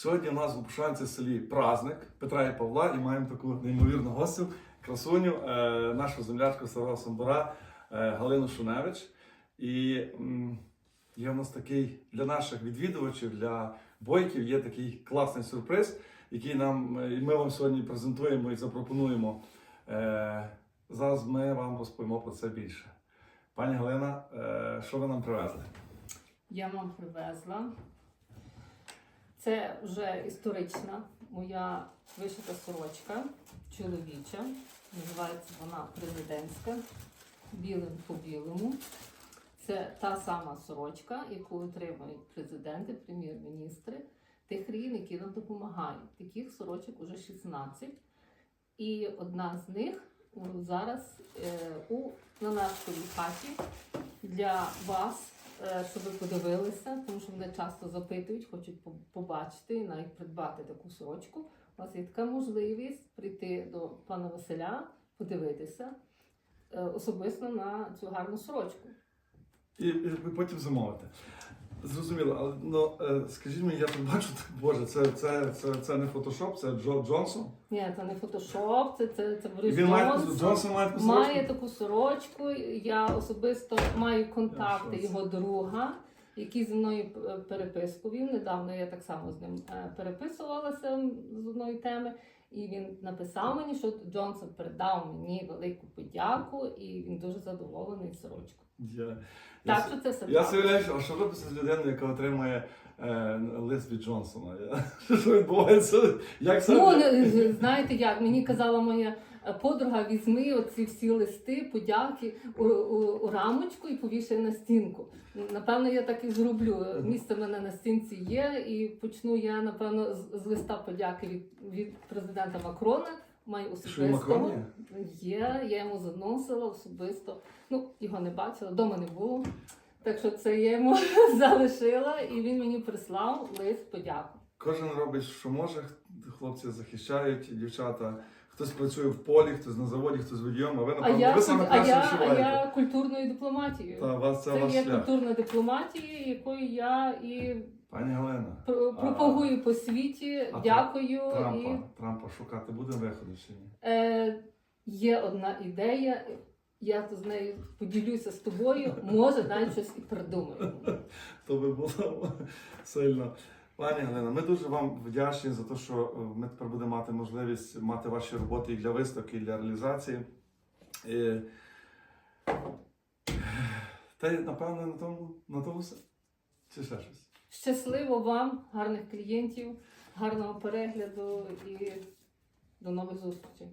Сьогодні у нас в Опушанці селі праздник Петра і Павла, і маємо таку неймовірну гостю, красуню, е, нашу землячку старого Самбора е, Галину Шуневич. І є у нас такий для наших відвідувачів, для бойків, є такий класний сюрприз, який нам е, і ми вам сьогодні презентуємо і запропонуємо. Зараз ми вам розповімо про це більше. Пані Галина, що ви нам привезли? Я вам привезла. Це вже історична моя вишита сорочка чоловіча. Називається вона президентська, білим по білому. Це та сама сорочка, яку отримують президенти, прем'єр-міністри тих країн, які нам допомагають. Таких сорочок уже 16. І одна з них зараз е, у на нашій хаті для вас, е, щоб ви подивилися, тому що мене часто запитують, хочуть побачити і навіть придбати таку сорочку. У вас є така можливість прийти до пана Василя, подивитися е, особисто на цю гарну сорочку. І, і потім замовите. Зрозуміло, але ну, е, скажіть мені, я тут бачу, Боже, це, це, це, це не фотошоп, це Джо Джонсон. Ні, це не фотошоп, це, це, це Борис він має Джонсон. Джонсон має таку Має сорочку? таку сорочку. Я особисто маю контакти Я в шоці. його друга, який зі мною е, переписку вів. Недавно я так само з ним е, переписувалася з одної теми. І він написав мені, що Джонсон передав мені велику подяку, і він дуже задоволений сорочкою. Я, Так, що це все я уявляю, а що робиться з людиною, яка отримує е, лист від Джонсона? Я, що відбувається? Як це? Ну, знаєте як, мені казала моя подруга, візьми оці всі листи, подяки у, у, у рамочку і повішай на стінку. Напевно, я так і зроблю. Місце в мене на стінці є, і почну я, напевно, з, з листа подяки від, від президента Макрона. Маю особисто. Є, я йому заносила особисто. Ну, його не бачила, вдома не було. Так що це я йому залишила, і він мені прислав лист подяку. Кожен робить, що може. Хлопці захищають, дівчата. Хтось працює в полі, хтось на заводі, хтось водієм, а ви, А напевно, я, ви саме а, краще я, а я культурною дипломатією. Та, вас це, Це ваш є шлях. культурна дипломатія, якою я і Пані Галина, пр- А- пропагую по світі. а Дякую. Трампа, І Трампа шукати буде виходу чи ні? е, є одна ідея. Я з нею поділюся з тобою. Може, навіть щось і придумаю. то би було сильно. Пані Галина, ми дуже вам вдячні за те, що е, ми тепер будемо мати можливість мати ваші роботи і для виставки, і для реалізації. І... Та напевно на тому, на тому все. Чи ще щось? Щасливо вам, гарних клієнтів, гарного перегляду і до нових зустрічей.